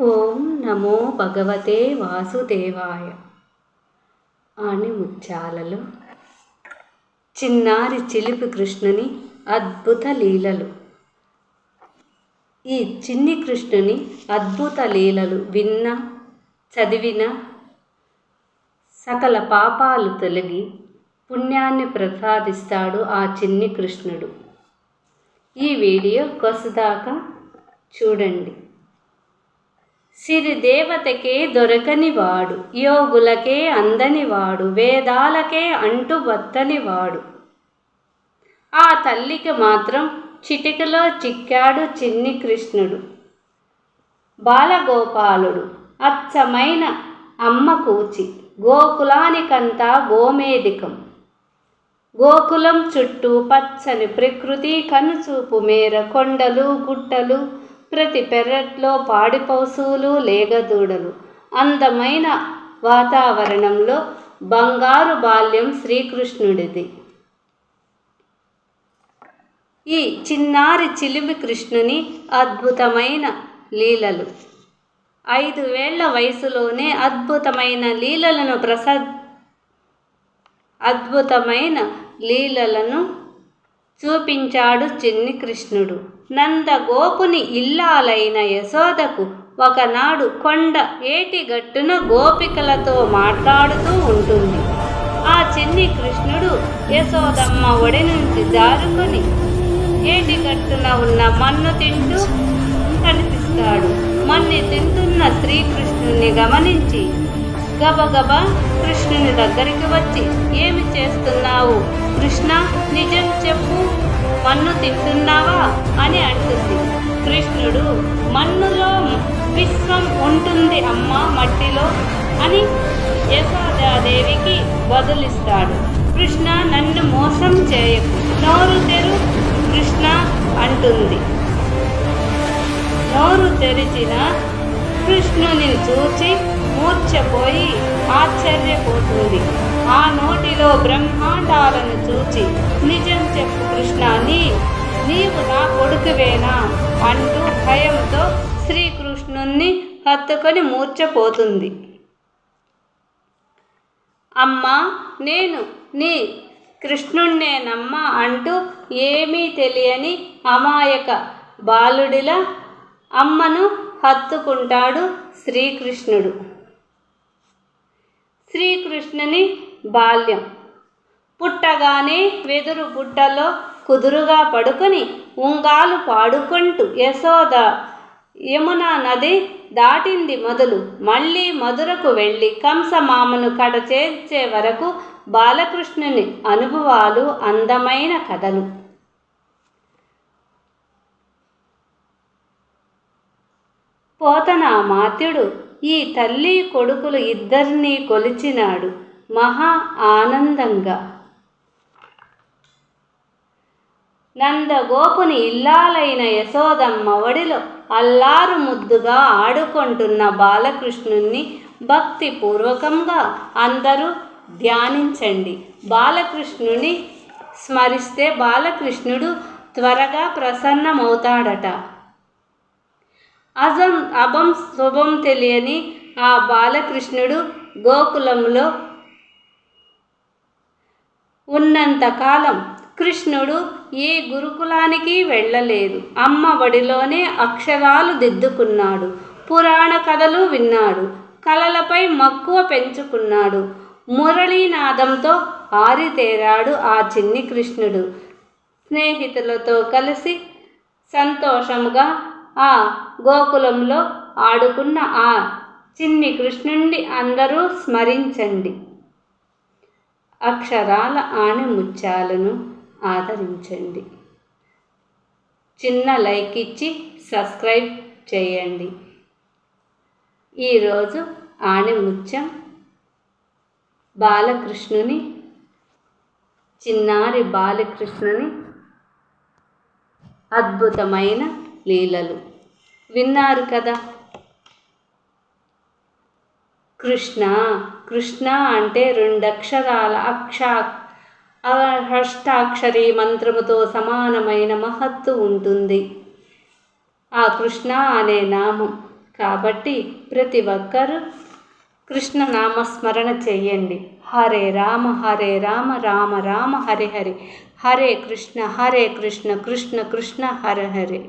ఓం నమో భగవతే వాసుదేవాయ. అని ముత్యాలలు చిన్నారి చిలిపి కృష్ణుని అద్భుత లీలలు. ఈ చిన్ని కృష్ణుని అద్భుత లీలలు విన్న చదివిన సకల పాపాలు తొలగి పుణ్యాన్ని ప్రసాదిస్తాడు ఆ చిన్ని కృష్ణుడు. ఈ వీడియో కొసదాకా చూడండి. సిరిదేవతకే దొరకనివాడు యోగులకే అందనివాడు వేదాలకే అంటు వాడు ఆ తల్లికి మాత్రం చిటికలో చిక్కాడు చిన్ని కృష్ణుడు. బాలగోపాలుడు అచ్చమైన అమ్మ కూచి గోకులానికంతా గోమేదికం గోకులం చుట్టూ పచ్చని ప్రకృతి కనుచూపు మేర కొండలు గుట్టలు ప్రతి పెరట్లో పాడి పశువులు లేగదూడలు అందమైన వాతావరణంలో బంగారు బాల్యం శ్రీకృష్ణుడిది. ఈ చిన్నారి చిలిమి కృష్ణుని అద్భుతమైన లీలలు. ఐదు వేళ్ళ వయసులోనే అద్భుతమైన లీలలను ప్రసాద్ అద్భుతమైన లీలలను చూపించాడు చిన్ని కృష్ణుడు. నందగోపుని ఇల్లాలైన యశోదకు ఒకనాడు కొండ ఏటిగట్టున గోపికలతో మాట్లాడుతూ ఉంటుంది. ఆ చిన్ని కృష్ణుడు యశోదమ్మ ఒడి నుంచి జారుకొని ఏటిగట్టున ఉన్న మన్ను తింటూ కనిపిస్తాడు. మన్ని తింటున్న శ్రీకృష్ణుని గమనించి గబగబా కృష్ణుని దగ్గరికి వచ్చి ఏమి చేస్తున్నావు? కృష్ణ నిజం చెప్పు. మన్ను తింటున్నావా? అని అంటుంది కృష్ణుడు మన్నులో విశ్వం ఉంటుంది అమ్మ మట్టిలో అని యశోదాదేవికి బదులిస్తాడు కృష్ణ నన్ను మోసం చేయకు. నోరు తెరు కృష్ణ అంటుంది. నోరు తెరిచిన కృష్ణుని చూచి మూర్ఛపోయి ఆశ్చర్యపోతుంది. ఆ నోటిలో బ్రహ్మాండాలను చూచి నిజం చెప్పు కృష్ణ నీ నీవు నా కొడుకువేనా అంటూ భయంతో శ్రీకృష్ణుణ్ణి హత్తుకొని మూర్చపోతుంది అమ్మా నేను నీ కృష్ణుణ్ణేనమ్మా అంటూ ఏమీ తెలియని అమాయక బాలుడిలా అమ్మను హత్తుకుంటాడు శ్రీకృష్ణుడు. శ్రీకృష్ణుని బాల్యం. పుట్టగానే వెదురు బుట్టలో కుదురుగా పడుకొని ఉంగాలు పాడుకుంటూ యశోద యమునా నది దాటింది మొదలు. మళ్ళీ మధురకు వెళ్ళి కంసమామను కడ చేర్చే వరకు బాలకృష్ణుని అనుభవాలు అందమైన కథలు. పోతన మాత్యుడు? ఈ తల్లి కొడుకులు ఇద్దరినీ కొలిచినాడు మహా ఆనందంగా. నందగోపుని ఇల్లాలైన యశోదమ్మ ఒడిలో అల్లారు ముద్దుగా ఆడుకుంటున్న బాలకృష్ణుణ్ణి భక్తిపూర్వకంగా అందరూ ధ్యానించండి. బాలకృష్ణుని స్మరిస్తే బాలకృష్ణుడు త్వరగా ప్రసన్నమవుతాడట. అజం అభం శుభం తెలియని ఆ బాలకృష్ణుడు గోకులంలో ఉన్నంతకాలం కృష్ణుడు ఏ గురుకులానికి వెళ్ళలేదు. అమ్మ బడిలోనే అక్షరాలు దిద్దుకున్నాడు. పురాణ కథలు విన్నాడు. కళలపై మక్కువ పెంచుకున్నాడు. మురళీనాదంతో ఆరితేరాడు ఆ చిన్ని కృష్ణుడు. స్నేహితులతో కలిసి సంతోషంగా ఆ గోకులంలో ఆడుకున్న ఆ చిన్ని కృష్ణుణ్ణి అందరూ స్మరించండి. అక్షరాల ఆణిముత్యాలను ఆదరించండి. చిన్న లైక్ ఇచ్చి సబ్స్క్రైబ్ చేయండి. ఈరోజు ఆణిముత్యం బాలకృష్ణుని చిన్నారి బాలకృష్ణుని అద్భుతమైన లీలలు. విన్నారు కదా? కృష్ణ కృష్ణ అంటే రెండక్షరాల అక్షా అష్టాక్షరి మంత్రముతో సమానమైన మహత్తు ఉంటుంది. ఆ కృష్ణ అనే నామం. కాబట్టి ప్రతి ఒక్కరూ కృష్ణ నామస్మరణ చెయ్యండి హరే రామ హరే రామ రామ రామ హరే హరే. హరే కృష్ణ హరే కృష్ణ కృష్ణ కృష్ణ హరే హరే.